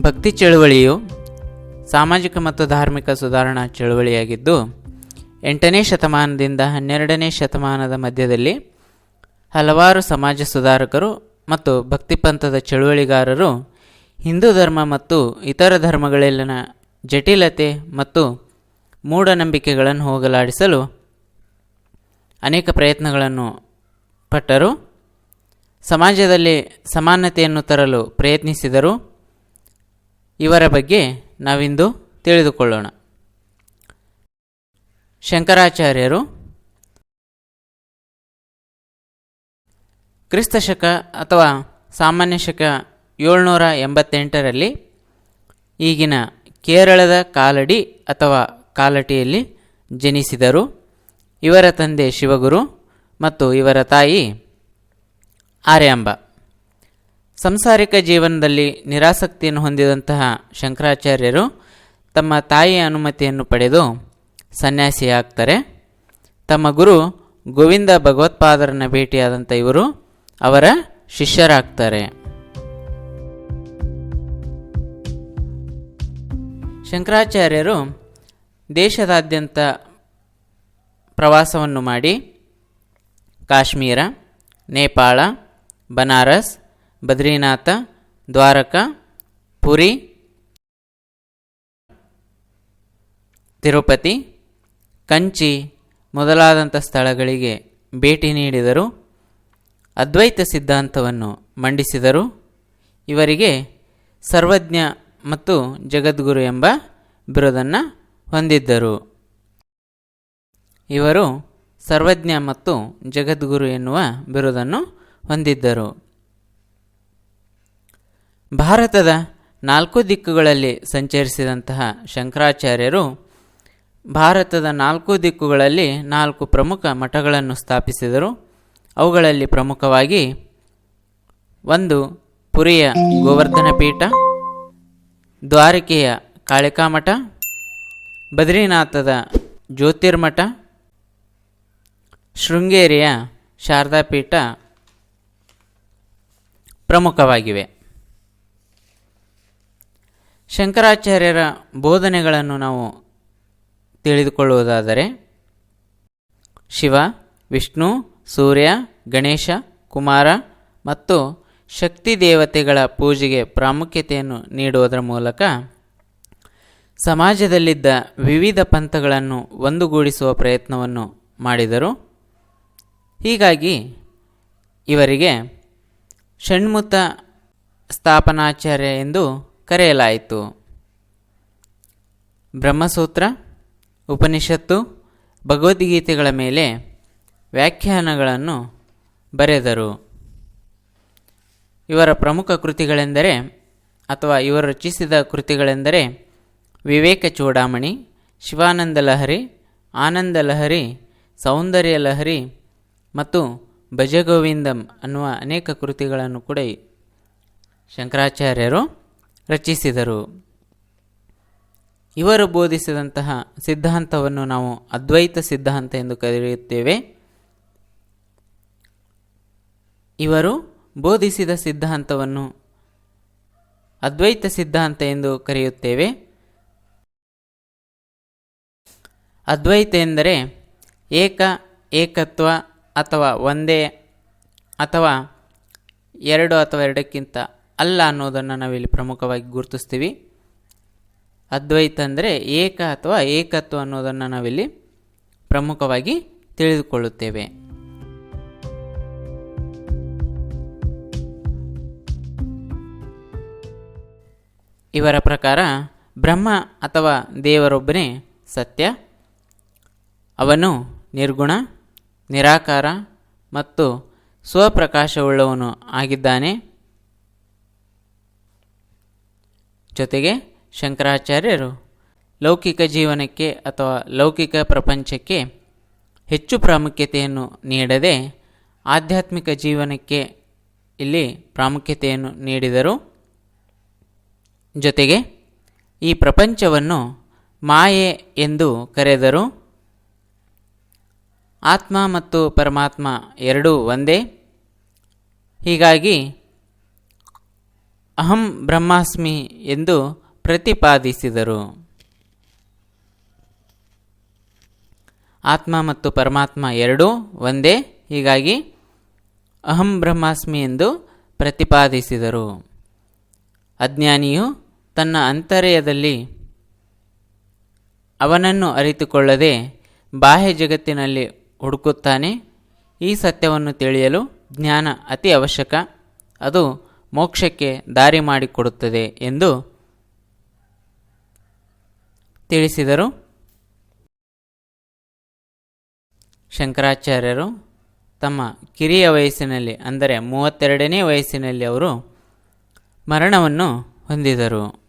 ಭಕ್ತಿ ಚಳುವಳಿಯು ಸಾಮಾಜಿಕ ಮತ್ತು ಧಾರ್ಮಿಕ ಸುಧಾರಣಾ ಚಳುವಳಿಯಾಗಿದ್ದು, ಎಂಟನೇ ಶತಮಾನದಿಂದ ಹನ್ನೆರಡನೇ ಶತಮಾನದ ಮಧ್ಯದಲ್ಲಿ ಹಲವಾರು ಸಮಾಜ ಸುಧಾರಕರು ಮತ್ತು ಭಕ್ತಿಪಂಥದ ಚಳುವಳಿಗಾರರು ಹಿಂದೂ ಧರ್ಮ ಮತ್ತು ಇತರ ಧರ್ಮಗಳಲ್ಲಿನ ಜಟಿಲತೆ ಮತ್ತು ಮೂಢನಂಬಿಕೆಗಳನ್ನು ಹೋಗಲಾಡಿಸಲು ಅನೇಕ ಪ್ರಯತ್ನಗಳನ್ನು ಪಟ್ಟರು. ಸಮಾಜದಲ್ಲಿ ಸಮಾನತೆಯನ್ನು ತರಲು ಪ್ರಯತ್ನಿಸಿದರು. ಇವರ ಬಗ್ಗೆ ನಾವಿಂದು ತಿಳಿದುಕೊಳ್ಳೋಣ. ಶಂಕರಾಚಾರ್ಯರು, ಕ್ರಿಸ್ತ ಶಕ ಅಥವಾ ಸಾಮಾನ್ಯ ಶಕ ಏಳ್ನೂರ ಎಂಬತ್ತೆಂಟರಲ್ಲಿ ಈಗಿನ ಕೇರಳದ ಕಾಲಡಿ ಅಥವಾ ಕಾಲಟಿಯಲ್ಲಿ ಜನಿಸಿದರು. ಇವರ ತಂದೆ ಶಿವಗುರು ಮತ್ತು ಇವರ ತಾಯಿ ಆರ್ಯಾಂಬ. ಸಂಸಾರಿಕ ಜೀವನದಲ್ಲಿ ನಿರಾಸಕ್ತಿಯನ್ನು ಹೊಂದಿದಂತಹ ಶಂಕರಾಚಾರ್ಯರು ತಮ್ಮ ತಾಯಿಯ ಅನುಮತಿಯನ್ನು ಪಡೆದು ಸನ್ಯಾಸಿಯಾಗ್ತಾರೆ. ತಮ್ಮ ಗುರು ಗೋವಿಂದ ಭಗವತ್ಪಾದರನ್ನು ಭೇಟಿಯಾದಂಥ ಇವರು ಅವರ ಶಿಷ್ಯರಾಗ್ತಾರೆ. ಶಂಕರಾಚಾರ್ಯರು ದೇಶದಾದ್ಯಂತ ಪ್ರವಾಸವನ್ನು ಮಾಡಿ ಕಾಶ್ಮೀರ, ನೇಪಾಳ, ಬನಾರಸ್ ಬದ್ರಿನಾಥ, ದ್ವಾರಕ, ಪುರಿ, ತಿರುಪತಿ, ಕಂಚಿ ಮೊದಲಾದಂಥ ಸ್ಥಳಗಳಿಗೆ ಭೇಟಿ ನೀಡಿದರು. ಅದ್ವೈತ ಸಿದ್ಧಾಂತವನ್ನು ಮಂಡಿಸಿದರು. ಇವರಿಗೆ ಸರ್ವಜ್ಞ ಮತ್ತು ಜಗದ್ಗುರು ಎಂಬ ಬಿರುದನ್ನು ಹೊಂದಿದ್ದರು. ಇವರು ಸರ್ವಜ್ಞ ಮತ್ತು ಜಗದ್ಗುರು ಎನ್ನುವ ಬಿರುದನ್ನು ಹೊಂದಿದ್ದರು. ಭಾರತದ ನಾಲ್ಕು ದಿಕ್ಕುಗಳಲ್ಲಿ ಸಂಚರಿಸಿದಂತಹ ಶಂಕರಾಚಾರ್ಯರು ಭಾರತದ ನಾಲ್ಕು ದಿಕ್ಕುಗಳಲ್ಲಿ ನಾಲ್ಕು ಪ್ರಮುಖ ಮಠಗಳನ್ನು ಸ್ಥಾಪಿಸಿದರು. ಅವುಗಳಲ್ಲಿ ಪ್ರಮುಖವಾಗಿ ಒಂದು ಪುರಿಯ ಗೋವರ್ಧನ ಪೀಠ, ದ್ವಾರಕೆಯ ಕಾಳಿಕಾಮಠ ಬದ್ರಿನಾಥದ ಜ್ಯೋತಿರ್ಮಠ ಶೃಂಗೇರಿಯ ಶಾರದಾಪೀಠ ಪ್ರಮುಖವಾಗಿವೆ. ಶಂಕರಾಚಾರ್ಯರ ಬೋಧನೆಗಳನ್ನು ನಾವು ತಿಳಿದುಕೊಳ್ಳುವುದಾದರೆ, ಶಿವ, ವಿಷ್ಣು, ಸೂರ್ಯ, ಗಣೇಶ, ಕುಮಾರ ಮತ್ತು ಶಕ್ತಿ ದೇವತೆಗಳ ಪೂಜೆಗೆ ಪ್ರಾಮುಖ್ಯತೆಯನ್ನು ನೀಡುವುದರ ಮೂಲಕ ಸಮಾಜದಲ್ಲಿದ್ದ ವಿವಿಧ ಪಂಥಗಳನ್ನು ಒಂದುಗೂಡಿಸುವ ಪ್ರಯತ್ನವನ್ನು ಮಾಡಿದರು. ಹೀಗಾಗಿ ಇವರಿಗೆ ಷಣ್ಮುತ ಸ್ಥಾಪನಾಚಾರ್ಯ ಎಂದು ಕರೆಯಲಾಯಿತು. ಬ್ರಹ್ಮಸೂತ್ರ, ಉಪನಿಷತ್ತು, ಭಗವದ್ಗೀತೆಗಳ ಮೇಲೆ ವ್ಯಾಖ್ಯಾನಗಳನ್ನು ಬರೆದರು. ಇವರ ಪ್ರಮುಖ ಕೃತಿಗಳೆಂದರೆ ಅಥವಾ ಇವರು ರಚಿಸಿದ ಕೃತಿಗಳೆಂದರೆ ವಿವೇಕ ಚೂಡಾಮಣಿ, ಶಿವಾನಂದ ಲಹರಿ, ಆನಂದ ಲಹರಿ, ಸೌಂದರ್ಯ ಲಹರಿ ಮತ್ತು ಭಜಗೋವಿಂದಂ ಅನ್ನುವ ಅನೇಕ ಕೃತಿಗಳನ್ನು ಕೂಡ ಶಂಕರಾಚಾರ್ಯರು ರಚಿಸಿದರು. ಇವರು ಬೋಧಿಸಿದಂತಹ ಸಿದ್ಧಾಂತವನ್ನು ನಾವು ಅದ್ವೈತ ಸಿದ್ಧಾಂತ ಎಂದು ಕರೆಯುತ್ತೇವೆ. ಇವರು ಬೋಧಿಸಿದ ಸಿದ್ಧಾಂತವನ್ನು ಅದ್ವೈತ ಸಿದ್ಧಾಂತ ಎಂದು ಕರೆಯುತ್ತೇವೆ. ಅದ್ವೈತ ಎಂದರೆ ಏಕ, ಏಕತ್ವ ಅಥವಾ ಒಂದೇ ಅಥವಾ ಎರಡು ಅಥವಾ ಎರಡಕ್ಕಿಂತ ಅಲ್ಲ ಅನ್ನೋದನ್ನು ನಾವಿಲ್ಲಿ ಪ್ರಮುಖವಾಗಿ ಗುರುತಿಸ್ತೀವಿ. ಅದ್ವೈತ ಅಂದರೆ ಏಕ ಅಥವಾ ಏಕತ್ವ ಅನ್ನೋದನ್ನು ನಾವಿಲ್ಲಿ ಪ್ರಮುಖವಾಗಿ ತಿಳಿದುಕೊಳ್ಳುತ್ತೇವೆ. ಇವರ ಪ್ರಕಾರ ಬ್ರಹ್ಮ ಅಥವಾ ದೇವರೊಬ್ಬನೇ ಸತ್ಯ. ಅವನು ನಿರ್ಗುಣ, ನಿರಾಕಾರ ಮತ್ತು ಸ್ವಪ್ರಕಾಶವುಳ್ಳವನು ಆಗಿದ್ದಾನೆ. ಜೊತೆಗೆ ಶಂಕರಾಚಾರ್ಯರು ಲೌಕಿಕ ಜೀವನಕ್ಕೆ ಅಥವಾ ಲೌಕಿಕ ಪ್ರಪಂಚಕ್ಕೆ ಹೆಚ್ಚು ಪ್ರಾಮುಖ್ಯತೆಯನ್ನು ನೀಡದೆ ಆಧ್ಯಾತ್ಮಿಕ ಜೀವನಕ್ಕೆ ಇಲ್ಲಿ ಪ್ರಾಮುಖ್ಯತೆಯನ್ನು ನೀಡಿದರು. ಜೊತೆಗೆ ಈ ಪ್ರಪಂಚವನ್ನು ಮಾಯೆ ಎಂದು ಕರೆದರು. ಆತ್ಮ ಮತ್ತು ಪರಮಾತ್ಮ ಎರಡೂ ಒಂದೇ. ಹೀಗಾಗಿ ಅಹಂ ಬ್ರಹ್ಮಾಸ್ಮಿ ಎಂದು ಪ್ರತಿಪಾದಿಸಿದರು. ಆತ್ಮ ಮತ್ತು ಪರಮಾತ್ಮ ಎರಡೂ ಒಂದೇ, ಹೀಗಾಗಿ ಅಹಂ ಬ್ರಹ್ಮಾಸ್ಮಿ ಎಂದು ಪ್ರತಿಪಾದಿಸಿದರು. ಅಜ್ಞಾನಿಯು ತನ್ನ ಅಂತರ್ಯದಲ್ಲಿ ಅವನನ್ನು ಅರಿತುಕೊಳ್ಳದೆ ಬಾಹ್ಯ ಜಗತ್ತಿನಲ್ಲಿ ಹುಡುಕುತ್ತಾನೆ. ಈ ಸತ್ಯವನ್ನು ತಿಳಿಯಲು ಜ್ಞಾನ ಅತಿ ಅವಶ್ಯಕ. ಅದು ಮೋಕ್ಷಕ್ಕೆ ದಾರಿ ಮಾಡಿಕೊಡುತ್ತದೆ ಎಂದು ತಿಳಿಸಿದರು. ಶಂಕರಾಚಾರ್ಯರು ತಮ್ಮ ಕಿರಿಯ ವಯಸ್ಸಿನಲ್ಲಿ, ಅಂದರೆ ಮೂವತ್ತೆರಡನೇ ವಯಸ್ಸಿನಲ್ಲಿ ಅವರು ಮರಣವನ್ನು ಹೊಂದಿದರು.